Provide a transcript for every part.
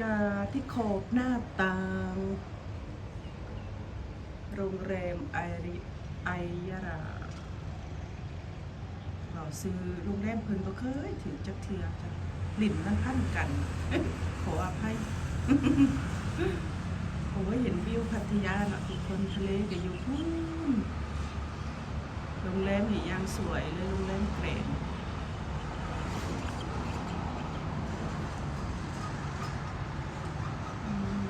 กาที่ขอบหน้าต่าง โรงแรมไอริไอยาราเราซื้อโรงแรมเพิ่นบ่เคยถือจักเทือจ้ะลิ่นมันพันกัน ขออภัยโอ้ยเห็นวิวพัทยาเนาะทุกคนทะเลก็อยู่พุ่นโรงแรมนี่ยังสวยเลยโรงแรมแกรดอืม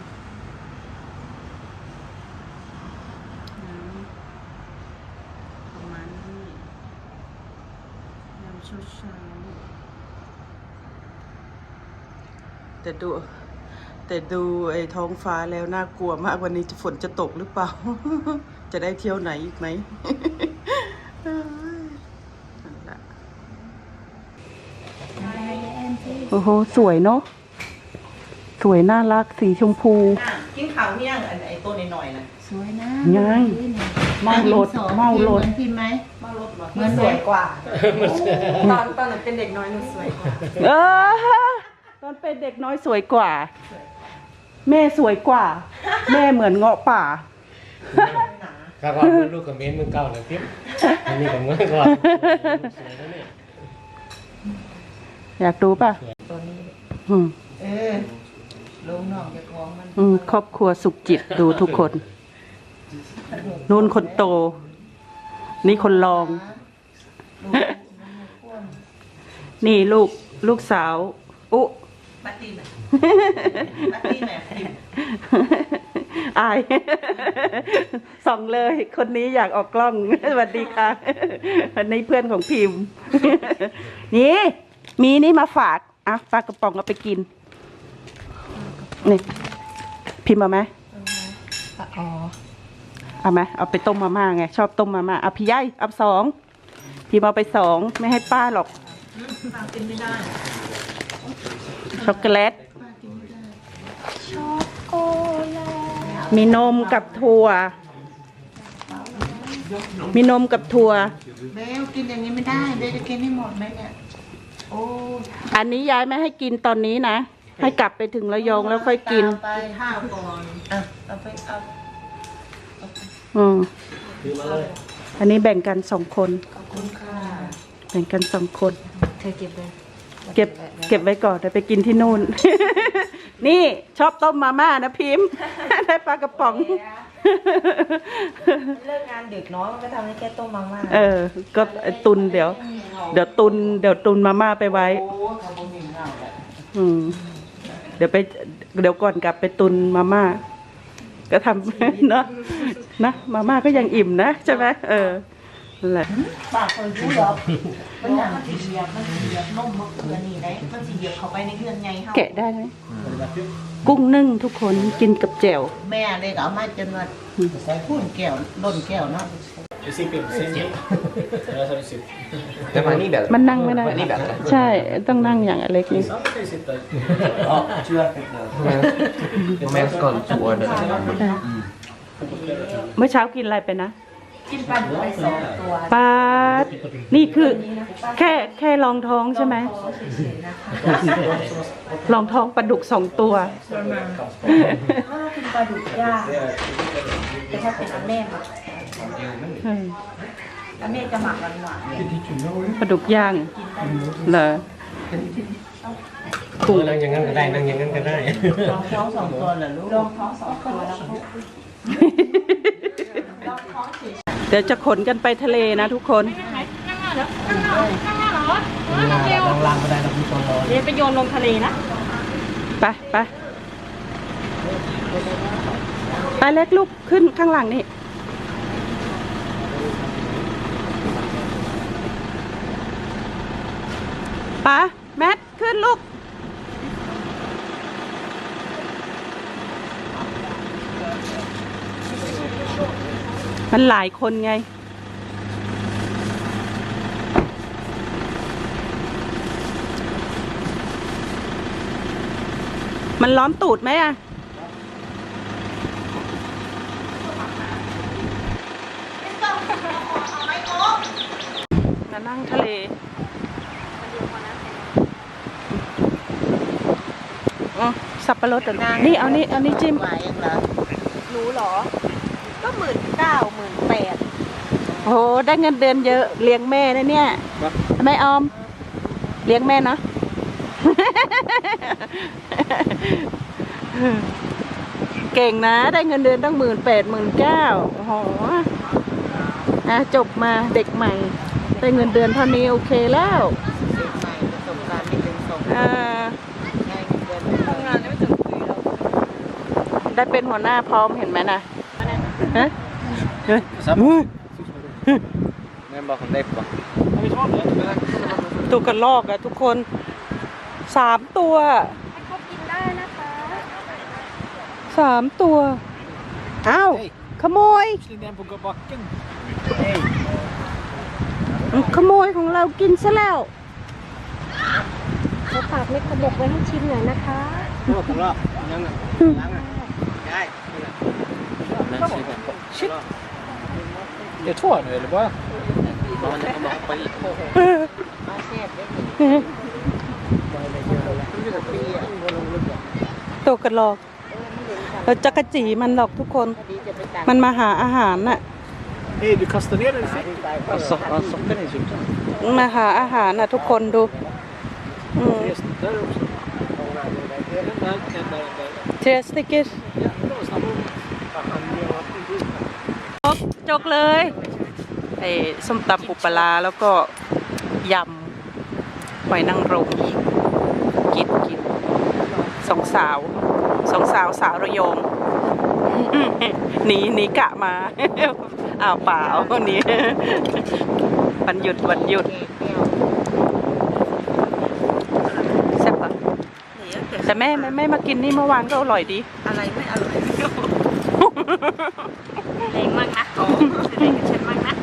น้ำประมาณนี้ยามเช้าเช้าๆ แต่ดู แต่ดูไอ้ท้องฟ้าแล้วน่ากลัวมากวันนี้จะฝนจะตกหรือเปล่า จะได้เที่ยวไหนอีกไหมเอ้ยนั่นแหละโอ้โห สวยเนาะสวยน่ารักสีชมพู กินข้าวเนี่ยงอันไอ้ตัวน้อยๆนะสวยนะยัง เมารถเมารถเหมือนพิมพ์ไหมมารถมาเหมือนสวยกว่า ตอนตอนนั้นเป็นเด็กน้อยหนูสวยกว่า เออ ตอนเป็นเด็กน้อยสวยกว่า แม่สวยกว่า แม่เหมือนเงาะป่าครับว่าเมื่อลูกกับเมนมึงเก่าเลยทิพย์อันนี้กับเมื่อก่อนสวยนะเนี่ยอยากดูป่ะตัวนี้ อืมเออลงนอกจะกองมันอืมครอบครัวสุขจิตดูทุกคน นู่นคนโต นี่คนรอง ลูกมันไม่ควรนี่ลูกลูกสาว อุ บัตตี้น่ะบัตตี้แม่พิมพ์อาย ส่องเลย คนนี้อยากออกกล้อง สวัสดีค่ะวันนี้เพื่อนของพิมพ์ นี่มีนี่มาฝากอะปลากระป๋องเอาไปกิน นี่ พิมพ์เอาไหมอ๋อเอาไหมเอาไปต้มมาม่าไง ชอบต้มมาม่าเอาพี่ย่ายเอาสองพิมพ์เอาไปสองไม่ให้ป้าหรอกฟังกินไม่ได้ ช็อกโกแลต มีนมกับถั่ว มีนมกับถั่วเบลกินอย่างนี้ไม่ได้เบลจะกินให้หมดไหมเนี่ย โอ้อันนี้ยายไม่ให้กินตอนนี้นะ ให้กลับไปถึงระยองแล้วค่อยกินไปข้าวก่อนอะเอาไปเอาอืมคือมาเลยอันนี้แบ่งกันสองคน ขอบคุณค่ะ แบ่งกันสองคน เธอเก็บเลย เก็บเก็บไว้ก่อนเดี๋ยวไปกินที่นู่น นี่ชอบต้มมาม่านะพิมพ์ ได้ปลากระป๋อง เลิกงานดึกน้อยมันก็ทำให้แค่ต้มมาม่าเออ ก็ตุนเดี๋ยว เดี๋ยวตุนเดี๋ยวตุนมาม่าไปไว้โอ้เขาบ่มีเงาแหละอืม เดี๋ยวไป เดี๋ยวก่อนกลับไปตุนมาม่า ก็ทำเนอะนะมาม่าก็ยังอิ่มนะใช่ไหมเออ นั่นแหละปากคนรู้หรอกมันอย่างมันสีเหยียบมันสีเหยียบนมมะเขือนี่ได้มันสีเหยียบเข้าไปในเรือนไงเฮาแกะได้ไหมกุ้งนึ่งทุกคนกินกับแจ่วแม่เลยก็เอามาจนว่าพูนแก้วล้นแก้วเนาะสิบเป็นเส้นแล้วสามสิบแต่มันนี่แบบมันนั่งไม่ได้มันนี่แบบอะไรใช่ต้องนั่งอย่างอเล็กนี่สองสิบเลยอ๋อเชื่อแมสก่อนตัวเด้อเมื่อเช้ากินอะไรไปนะ กินปลาดุกไปสองตัวปลาดนี่คือ แค่แค่รองท้องใช่ไหมรองท้องปลาดุกสองตัว ถ้ากินปลาดุกย่างแต่ถ้าเป็นอันแม่หมักเอออันแม่จะหมักหวานๆปลาดุกย่าง เหรอกุ้งนั่งอย่างนั้นก็ได้นั่งอย่างนั้นก็ได้ลองท้องสองตัวเหรอลูกลองท้องสองตัวแล้วลูกลองท้องสี่เดี๋ยวจะขนกันไปทะเลนะทุกคนลางๆก็ได้เราพี่คนรอเดี๋ยวไปโยนลงทะเลนะ ไปไปไปเล็กลูกขึ้นข้างหลังนี่ปะแมทขึ้นลูก มันหลายคนไง มันล้อมตูดไหมอะมานั่งทะเลอ๋อสับปะรดเหรอนี่เอานี่เอานี่จิ้มไหวเองเหรอรู้เหรอ ก็หมื่นเก้าหมื่นแปดโอ้โหได้เงินเดือนเยอะเลี้ยงแม่นะเนี่ยแม่ออม เลี้ยงแม่นะเก่งนะ ได้เงินเดือนตั้งหมื่นแปดหมื่นเก้าโอ้โหอะจบมาเด็กใหม่ ได้เงินเดือนเท่านี้โอเคแล้วเด็กใหม่ประสบการณ์ไม่ถึงสองอ่าได้เงินเดือนไม่เท่าไหร่ได้เป็นหัวหน้าพร้อมเห็นไหมนะ ฮะเฮ้ยแม่บอกคนได้ปะตัวกระลอกอะทุกคนสามตัวเขากินได้นะคะสามตัวอ้าวขโมยขโมยของเรากินซะแล้วเขาฝากเม็ดกระบอกไว้ให้ชิมหน่อยนะคะโอ้คนละยังไงยังไง ได้นั่นสิครับชิด Jag tror nu eller vad? มันจะบอกไปอีกมาเสียบได้ดีปีอะตัวกระลอกเราจะกระจีมันหรอกทุกคนพอดีจะไปตัดมันมาหาอาหารน่ะ Hej, du kastar ner den i เอาซอกเอาซอกกันให้สุดมาหาอาหารน่ะทุกคนดูอืม Där också. Den där, den där, den där. เทสติกิสจก จกเลยไอ้ส้มตำปูปลาร้าแล้วก็ยำหอยนางรมกินกินสองสาวสองสาวสาวระยองหนีหนีกะมาอ้าวเปล่าหนีวันหยุดวันหยุดเปรี้ยวแซ่บปะแต่แม่แม่แม่มากินนี่เมื่อวานก็อร่อยดี อะไรไม่อร่อย แรงมากนะโอ้แรงกับฉันมากนะ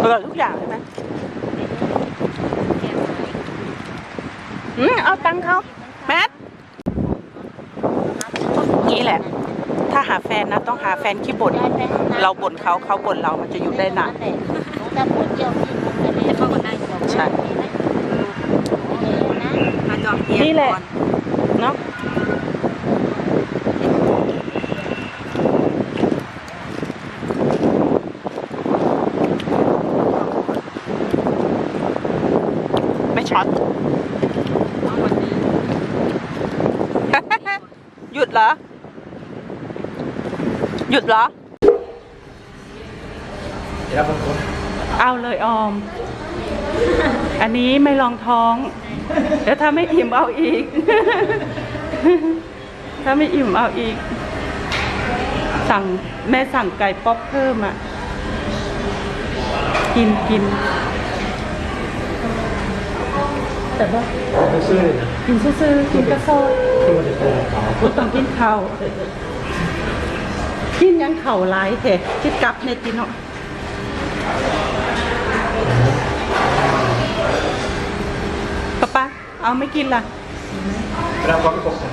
อร่อยทุกอย่างใช่ไหมอืมเอาตังค์เขาแมทงี้แหละ ถ้าหาแฟนนะ ต้องหาแฟนขี้บ่นเราบ่นเขาเขาบ่นเรามันจะอยู่ได้นานถ้าปวดเยี่ยวที่มันจะเรียนเข้ากันได้ใช่นะมาจองเฮียนี่แหละ ก่อน เนาะไม่ ช็อตหยุดเหรอ หยุดเหรอ Ja, men kom. เอาเลยออม อันนี้ไม่ลองท้อง เดี๋ยวถ้าไม่อิ่มเอาอีก ถ้าไม่อิ่มเอาอีก สั่งแม่สั่งไก่ป๊อปเพิ่มอะ กินกิน แต่ว่า Det ser du. กินซื่อๆกินกระโซด Det var det på. กูต้องกินข้าวกินยังเข่าหลายแท้คิดกลับเนติเนาะป๊าป๊าเอาไม่กินล่ะ Den här var botten.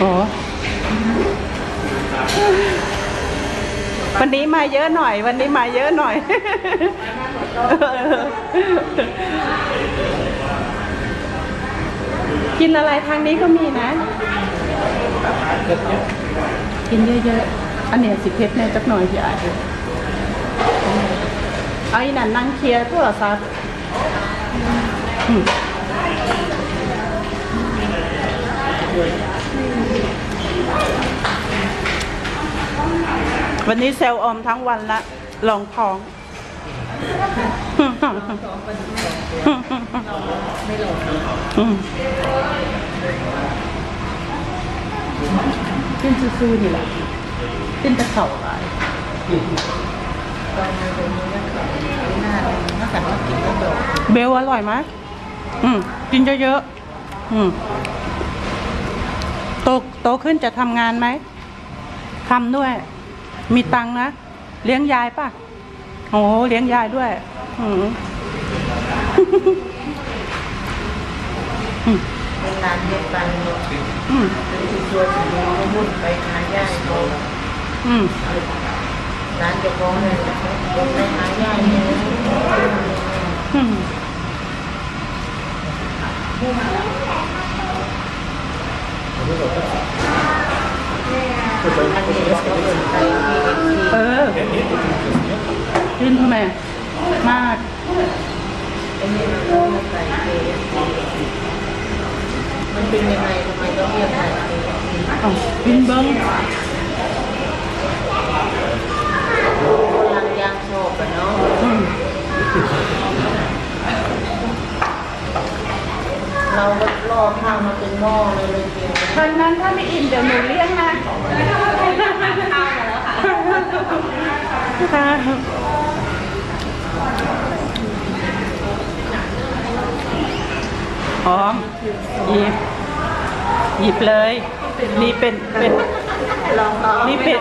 อ๋อวันนี้มาเยอะหน่อย วันนี้มาเยอะหน่อย กินอะไรทางนี้ก็มีนะ กินเยอะๆ อันเนี้ยสิเพชรแน่จักหน่อยพี่อาจเอาอีนั่นนั่งเคลียร์โทรศัพท์วันนี้เซลล์ออมทั้งวันละลองท้อง ขึ้นซื่อๆนี่แหละขึ้นต่เข่าหลายมาสั่งมากินก็บอกเบลอร่อยไหมอืมกินเยอะๆอืมโตโตขึ้นจะทำงานไหมทำด้วย มีตังนะ เลี้ยงยายป่ะ โอ้เลี้ยงยายด้วยอืมเป็นร้านเดียวกันเนาะอืมเป็นที่ชวนสีแดงมุ่นไปหาย่าโตอืมร้านเจะของเลยคนไปหาย่าเนี่ยอืมอันนี้เนี่เอฟซีอำไมมากมันเป็นยังไงทำไมต้องเรียกไก่เกเอากินเบิ้งลังยางชอบกันเนาะอืมเราก็รอข้าวมาเป็นหม้อเลยเลยเกทางนั้นถ้าไม่อิ่มเดี๋ยวหนูเลี้ยงนะค่ะ หอมหยิบหยิบเลย นี่เป็นเป็นลองเอานี่เป็น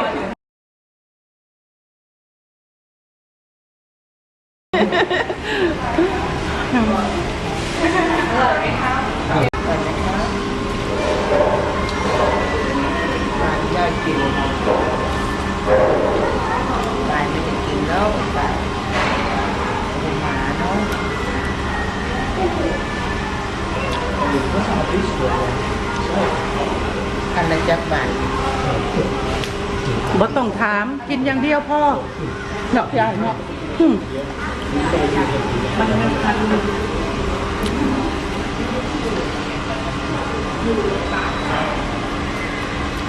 ยากกินไก่ไม่ได้กินแล้วไก่เป็นหมาเนาะอันละจักบาท บ่ต้องถาม กินอย่างเดียวพ่อเนาะยายเนาะอืม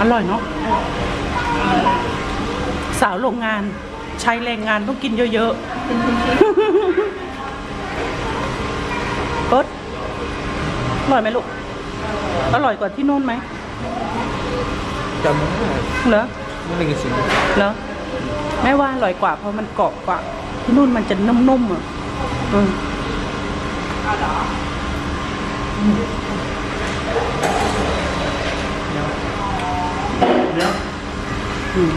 อร่อยเนาะสาวโรงงานใช้แรงงานต้องกินเยอะๆป๊ดอร่อยไหมลูก อร่อยกว่าที่นู่นไหมจำไม่ได้เหรอไม่ได้กินสิ่งเหรอ แม่ว่าอร่อยกว่าเพราะมันกรอบกว่า ที่นู่นมันจะนุ่มๆอะอืมอืม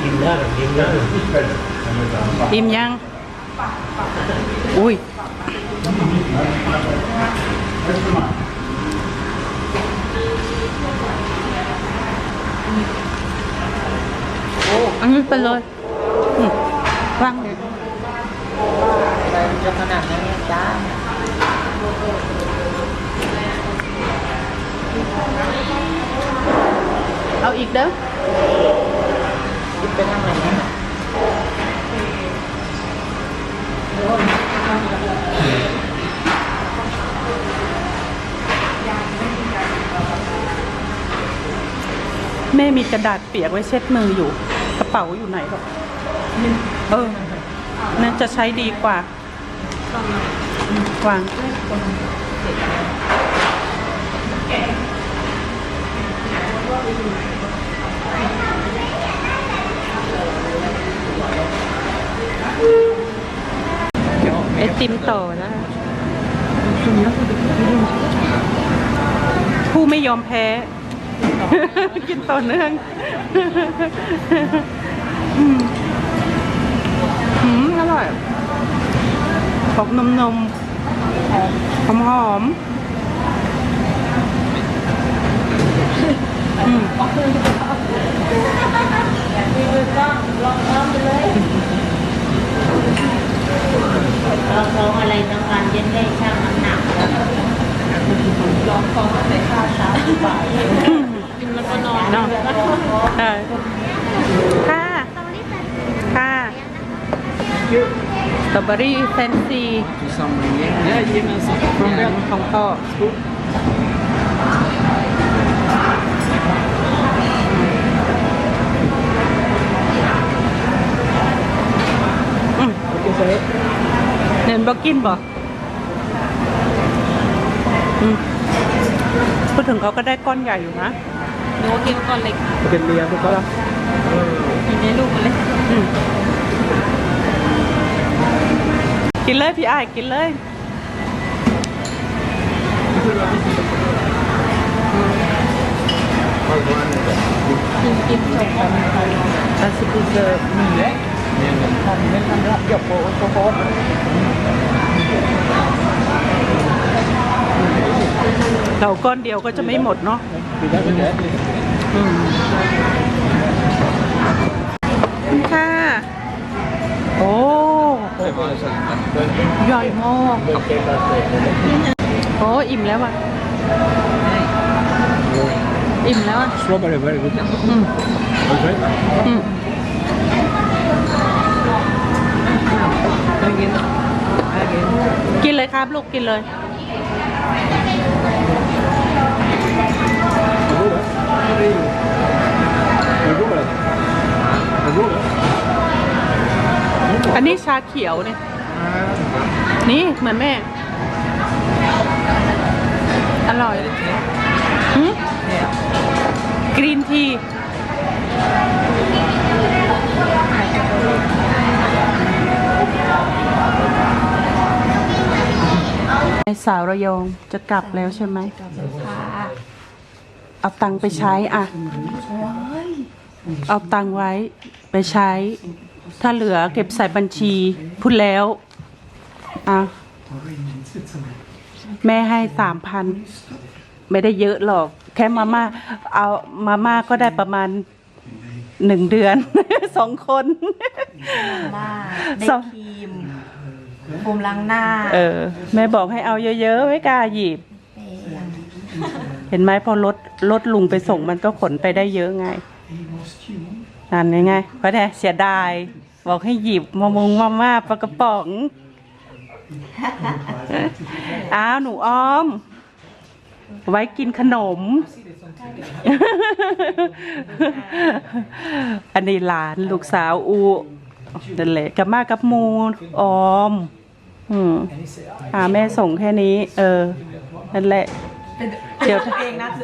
กินได้กินได้อิ่มยัง อุ้ย อันนี้ไปเลยอืมวางเลยจะขนาดนั้นจ้าเอาอีกเด้อคิดเป็นยังไงเนี่ยแม่มีกระดาษเปียกไว้เช็ดมืออยู่ ป๋าอยู่ไหนหรอกเออนั่นจะใช้ดีกว่าวางไอติมต่อนะผู้ไม่ยอมแพ้ กินต่อเนื่อง อืมอืมอร่อยออกนมนมหอมหอมๆอืมเราท้องอะไรต้องการเย็นได้ช่างน้ำหนักลองท้องใส่ข้าวเช้าบ่ายกินแล้วก็นอนเนาะได้ค่ะ ค่ะ สตรอเบอรี่แฟนซีที่ซ้ำอย่างเงี้ยเนี่ยยิ้มนะสิของพ่ออืมเน้นบอกกินบ่อืมพูดถึงเขาก็ได้ก้อนใหญ่อยู่นะหนูกินก่อนเล็กเป็นเรียนทุกคนกินในลูกมันเล็กอืม กินเลยพี่ไอ้กินเลย กินกินจบกันอาซิปิเซอร์มีแล้วทำไม่ทำแล้วหยกโป๊ะโป๊ะเราก้อนเดียวก็จะไม่หมดเนาะค่ะ โอ้ ใหญ่มากโอ้อิ่มแล้วอะ อิ่มแล้วอะ Strawberry very good. อือืม กินเลยครับลูกกินเลย Good. Good. Good. อันนี้ชาเขียวเนี่ย นี่เหมือนแม่ อร่อยหืมกรีนทีไอสาวระยองจะกลับแล้วใช่ไหม เอาตังค์ไปใช้อะ เอาตังค์ไว้ไปใช้ ถ้าเหลือเก็บใส่บัญชีพูดแล้วอะแม่ให้สามพันไม่ได้เยอะหรอก แค่มาม่าเอามาม่าก็ได้ประมาณหนึ่งเดือน สองคนหน้าได้สองครีมโฟมล้างหน้า เออ แม่บอกให้เอาเยอะๆไม่กล้าหยิบ เห็นไหมพอรถรถลุงไปส่งมันก็ขนไปได้เยอะไง นั่นไงเพระแท้เสียดาย บอกให้หยิบมามงมาม่าปลากระป๋อง อ้าวหนูอ้อม ไว้กินขนม อันนี้หลานลูกสาวอูนั่นแหละกับมากับมูออม อืมหาแม่ส่งแค่นี้ เออ นั่นแหละ เดี๋ยว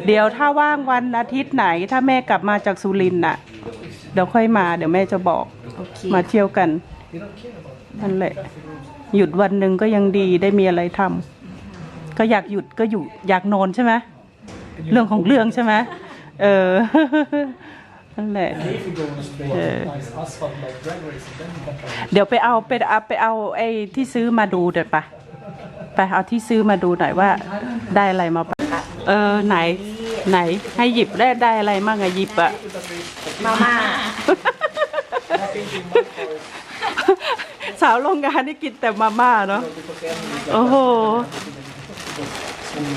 เดี๋ยวถ้าว่างวันอาทิตย์ไหน ถ้าแม่กลับมาจากสุรินทร์น่ะ เดี๋ยวค่อยมาเดี๋ยวแม่จะบอกโอเคมาเที่ยวกันนั่นแหละ หยุดวันหนึ่งก็ยังดีได้มีอะไรทำก็อยากหยุดก็อยู่อยากนอนใช่ไหมเรื่องของเรื่องใช่ไหมเออ นั่นแหละเออเดี๋ยวไปเอาไปเอาไปเอาไอ้ที่ซื้อมาดูเดี๋ยวไปไปเอาที่ซื้อมาดูหน่อยว่าได้อะไรมาบ้าง เออไหน ไหนให้หยิบได้ได้อะไรมั่งอะหยิบอะมาม่าสาวโรงงานนี่กินแต่มาม่าเนาะโอ้โห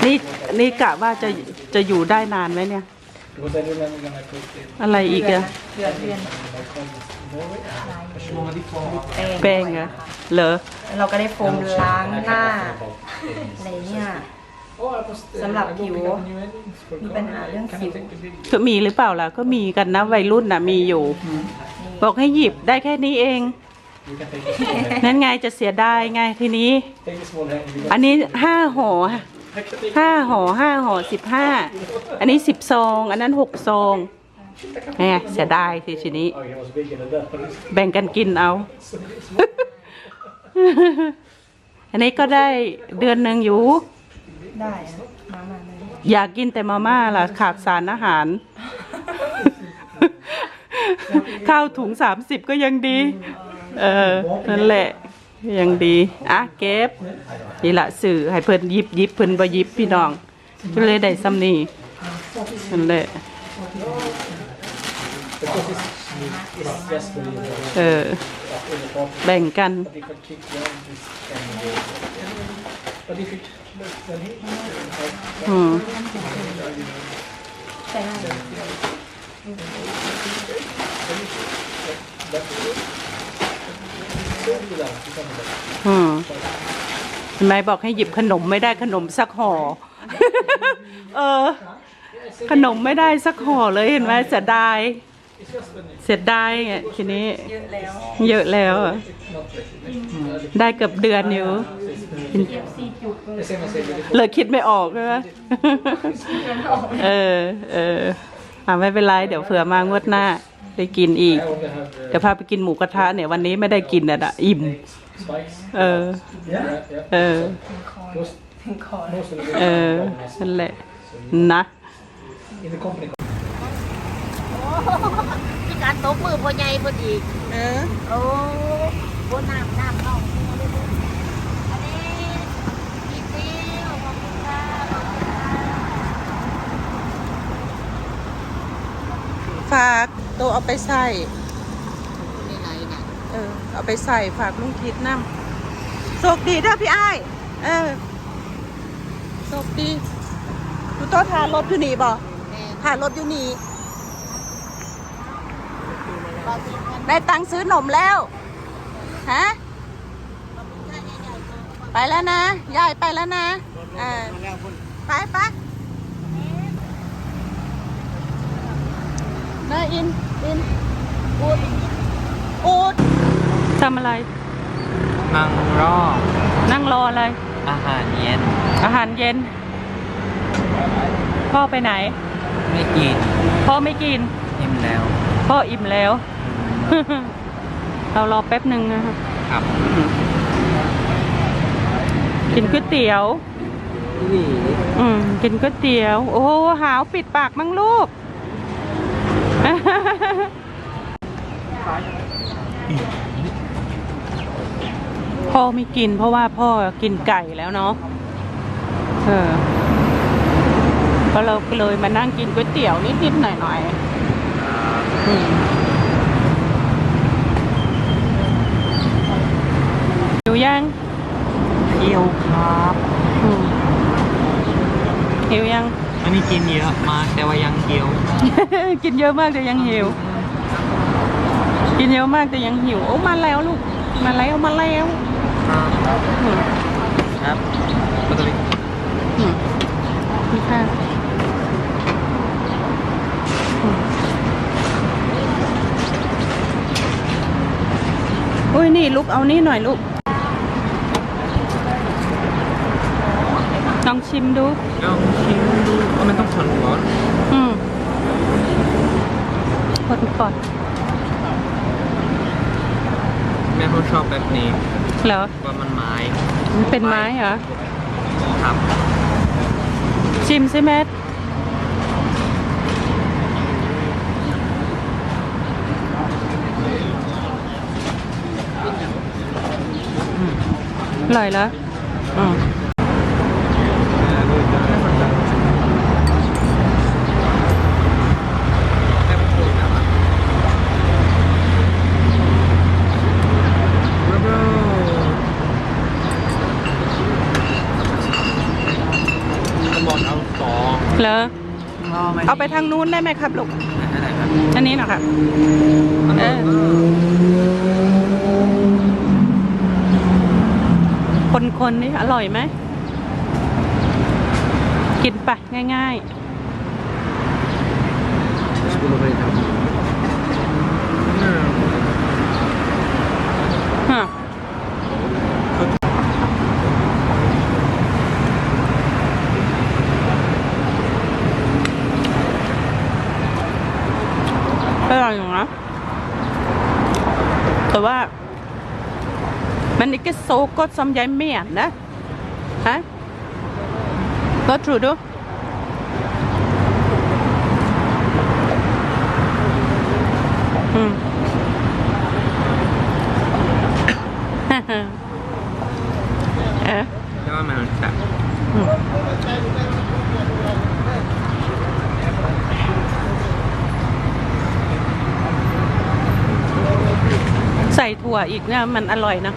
นี่นี่กะว่าจะจะอยู่ได้นานไหมเนี่ย อะไรอีกอะแป้งอะเหรอเราก็ได้โฟมล้างหน้าอะไรเนี่ย สำหรับผิวมีปัญหาเรื่องสิวก็มีหรือเปล่าล่ะก็มีกันนะวัยรุ่นน่ะมีอยู่ บอกให้หยิบได้แค่นี้เอง นั่นไงจะเสียดายไงทีนี้ อันนี้ห้าห่อห้าห่อห้าห่อสิบห้าอันนี้สิบซอง อันนั้นหกซองไงเสียดายทีทีนี้ แบ่งกันกินเอา อันนี้ก็ได้เดือนหนึ่งอยู่ ได้อะมาม่าเลยอยากกินแต่มาม่าล่ะขาดสารอาหาร ข้าวถุงสามสิบก็ยังดี เออ นั่นแหละ ยังดี อะเก็บ นี่ละสื่อให้เพิ่นหยิบหยิบเพิ่นบ่หยิบพี่น้องก็เลยได้ซ้ำนี่นั่นแหละเออแบ่งกันอืมใช่ไหมอืมเห็นไมบอกให้หยิบขนมไม่ได้ขนมสักห่อ เออ ขนมไม่ได้สักห่อเลยเห็นไหมเสียดาย เสียดายไงทีนี้ เยอะแล้ว เยอะแล้ว ได้เกือบเดือนอยู่ เลยคิดไม่ออกใช่ไหมเออเอออ่าไม่เป็นไร เดี๋ยวเผื่อมางวดหน้า ได้กินอีก เดี๋ยวพาไปกินหมูกระทะเนี่ยวันนี้ไม่ได้กินอะนะอิ่ม เออ เออ เออ นั่นแหละ นะมีการตบมือพ่อใหญ่พอดี เออ โอ้โหน้ำน้ำน้องอันนี้พี่ฟิวขอบคุณค่ะขอบคุณค่ะ ฝากตัวเอาไปใส่ในไหนน่ะเออ เอาไปใส่ฝากลุงทิศน้ำโชคดีเด้อพี่อ้ายเออโชคดีดูโต๊ะทานรถอยู่นี่บ่แม่ทานรถอยู่นี่บอกสิเงินได้ตังค์ซื้อนมแล้ว ฮะค่าใหญ่ๆไปแล้วนะ ยายไปแล้วนะเออไปไป นาอิน อินอูดอูดทำอะไร นั่งรอ นั่งรออะไร อาหารเย็น อาหารเย็น พ่อไปไหน ไม่กิน พ่อไม่กิน อิ่มแล้ว พ่ออิ่มแล้ว เรารอแป๊บหนึ่งนะคะครับ กินก๋วยเตี๋ยวนี่อืม กินก๋วยเตี๋ยว โอ้โหหาวปิดปากมั้งลูก พ่อไม่กินเพราะว่าพ่อกินไก่แล้วเนาะ เออก็เราเลยมานั่งกินก๋วยเตี๋ยวนิดๆหน่อยๆอืมหิวยัง เที่ยวครับ อืมหิวยัง อันนี้ กินเยอะมากแต่ว่ายังเที่ยว กินเยอะมากแต่ยังหิว กินเยอะมากแต่ยังหิว โอ้มาแล้วลูก มาแล้วมาแล้วอืมครับปกติอืมนี่ค่ะอืมอุ้ยนี่ลูกเอานี่หน่อยลูกลองชิมดูก็ชิมดูว่ามัน ต้องทนก่อนอืมคนก่อนแม่เขาชอบแบบนี้เหรอว่ามันไม้มันเป็นไม้เหรอครับชิมสิแมทอร่อยแล้วอืม เหรอเอาไปทางนู้นได้ไหมครับลูกอันนี้นะครับเออคนๆนี่อร่อยไหม กินไปง่าย ๆฮะอร่อยอยู่นะ แต่ว่า Men ikke så godt som jeg mener. Hæ? Hva tror du? Mm. เอ๊ะแต่ว่ามันแบบใส่ถั่วอีกเนี่ยมันอร่อยนะ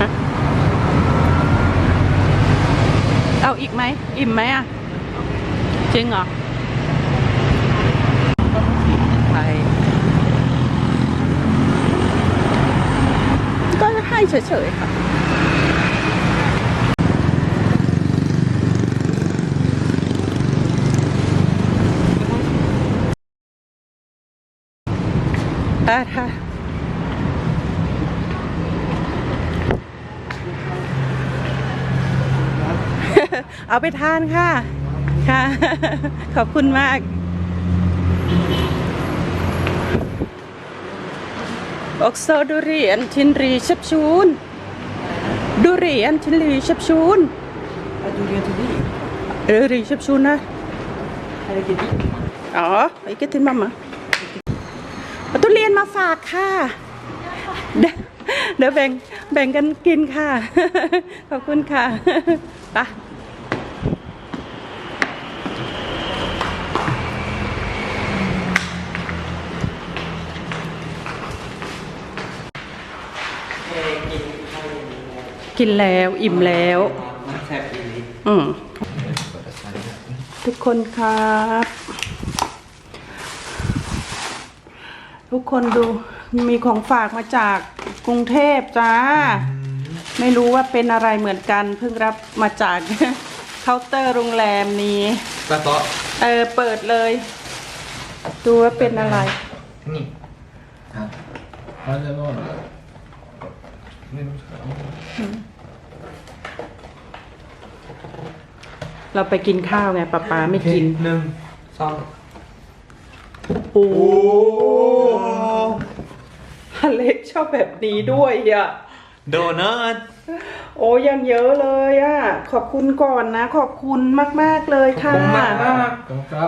ฮะ เอาอีกไหม อิ่มไหมอะ จริงเหรอไทยก็ให้เฉยๆค่ะอะค่ะ เอาไปทานค่ะ ค่ะ ขอบคุณมาก Också durian till reception. Durian till reception. Är reception นะอ๋อไปกินที่มัมมาเอาทุเรียนมาฝากค่ะเดี๋ยวเดี๋ยวแบ่งแบ่งกันกินค่ะ ขอบคุณค่ะ ไป กินแล้วอิ่มแล้ว มันแซ่บอีหลีอืมทุกคนครับ ทุกคนดูมีของฝากมาจากกรุงเทพจ้า ไม่รู้ว่าเป็นอะไรเหมือนกัน เพิ่งรับมาจากเคาน์เตอร์โรงแรมนี้แล้วก็เออเปิดเลย ดูว่าเป็นอะไร นี่ครับ Hadi ne oldu? เราไปกินข้าวไงป๊าป๊าไม่กิน หนึ่งสองโอ้อเล็กชอบแบบนี้ด้วยอะ โดนัทโอ้ยังเยอะเลยอะ ขอบคุณก่อนนะ ขอบคุณมาก ๆ เลยค่ะผมมากมาก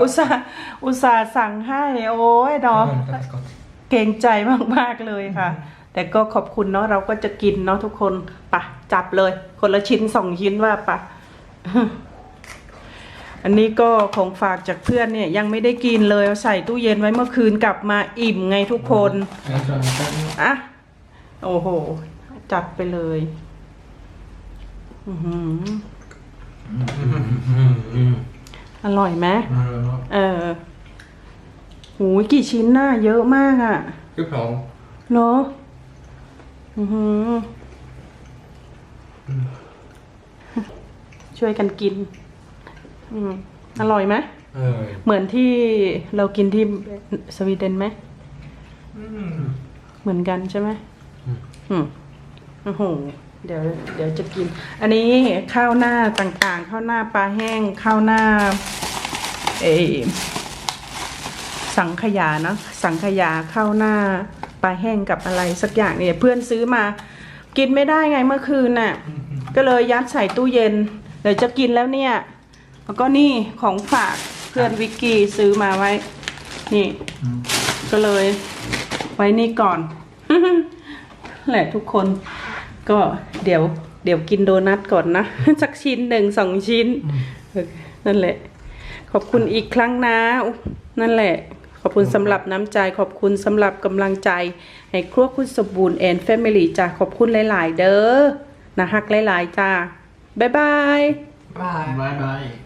อุตส่าห์อุตส่าห์สั่งให้ โอ้ยเนาะเกรงใจมาก ๆ เลยค่ะ แต่ก็ขอบคุณเนาะเราก็จะกินเนาะทุกคนปะจับเลย คนละชิ้นสองชิ้นว่าปะอันนี้ก็ของฝากจากเพื่อนเนี่ย ยังไม่ได้กินเลยเอาใส่ตู้เย็นไว้เมื่อคืนกลับมาอิ่มไงทุกคนอะโอ้โห จัดไปเลยอือหืออร่อยไหมเออหูยกี่ชิ้นน่ะเยอะมากอะ่ะคือของเหรออือหือ ช่วยกันกิน อืมอร่อยไหมเออเหมือนที่เรากินที่สวีเดนไหม เหมือนกันใช่ไหมอืมโอ้โห เดี๋ยว เดี๋ยวจะกิน อันนี้ข้าวหน้าต่างๆ ข้าวหน้าปลาแห้ง ข้าวหน้า เออสังขยาเนอะสังขยาข้าวหน้าป ลาแห้งกับอะไรสักอย่างเนี่ยเพื่อนซื้อมา กินไม่ได้ไงเมื่อคืนน่ะ ก็เลยยัดใส่ตู้เย็นเดี๋ยวจะกินแล้วเนี่ย แล้วก็นี่ของฝากเพื่อนวิกกี้ซื้อมาไว้ นี่ ก็เลย ไว้นี่ก่อน แหละทุกคนก็เดี๋ยว เดี๋ยวกินโดนัทก่อนนะ สักชิ้นหนึ่งสองชิ้นเออนั่นแหละ ขอบคุณอีกครั้งนะอุ๊ยนั่นแหละข อบคุณสำหรับน้ำใจขอบคุณสำหรับกำลังใจ ให้ครัวคุณสมบูรณ์แอนแฟมิลี่จ้าขอบคุณหลาย ๆ เด้อนะฮักหลาย ๆ จ้าบ๊ายบาย บายบาย